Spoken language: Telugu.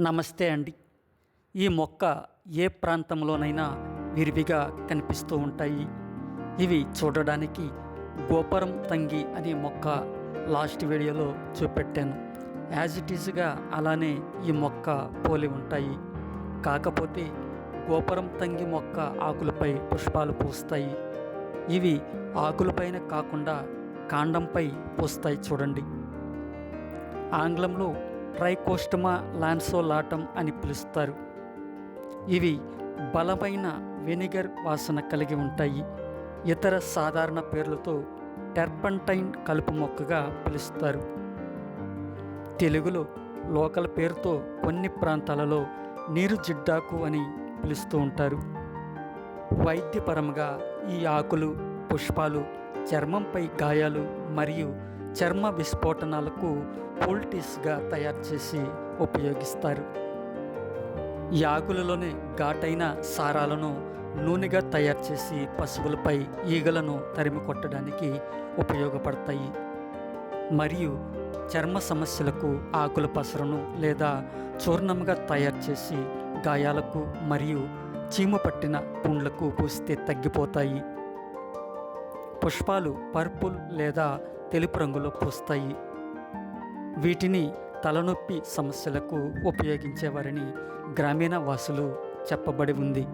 నమస్తే అండి. ఈ మొక్క ఏ ప్రాంతంలోనైనా విరివిగా కనిపిస్తూ ఉంటాయి. ఇవి చూడడానికి గోపురం తంగి అనే మొక్క లాస్ట్ వీడియోలో చూపెట్టాను. యాజ్ ఇట్ ఈజ్గా అలానే ఈ మొక్క పోలి ఉంటాయి. కాకపోతే గోపురం తంగి మొక్క ఆకులపై పుష్పాలు పూస్తాయి. ఇవి ఆకులపైన కాకుండా కాండంపై పూస్తాయి చూడండి. ఆంగ్లంలో ట్రైకోస్టమా లాన్సోలాటం అని పిలుస్తారు. ఇవి బలమైన వెనిగర్ వాసన కలిగి ఉంటాయి. ఇతర సాధారణ పేర్లతో టెర్పంటైన్ కలుపు మొక్కగా పిలుస్తారు. తెలుగులో లోకల్ పేరుతో కొన్ని ప్రాంతాలలో నీరు జిడ్డాకు అని పిలుస్తూ ఉంటారు. వైద్యపరంగా ఈ ఆకులు పుష్పాలు చర్మంపై గాయాలు మరియు చర్మ విస్ఫోటనాలకు పోల్టీస్గా తయారు చేసి ఉపయోగిస్తారు. ఈ ఆకులలోనే ఘాటైన సారాలను నూనెగా తయారు చేసి పశువులపై ఈగలను తరిమి కొట్టడానికి ఉపయోగపడతాయి. మరియు చర్మ సమస్యలకు ఆకుల పసరును లేదా చూర్ణంగా తయారు చేసి గాయాలకు మరియు చీము పట్టిన పుండ్లకు పూస్తే తగ్గిపోతాయి. పుష్పాలు పర్పుల్ లేదా తెలుపు రంగులో పూస్తాయి. వీటిని తలనొప్పి సమస్యలకు ఉపయోగించేవారని గ్రామీణ వాసులు చెప్పబడి ఉంది.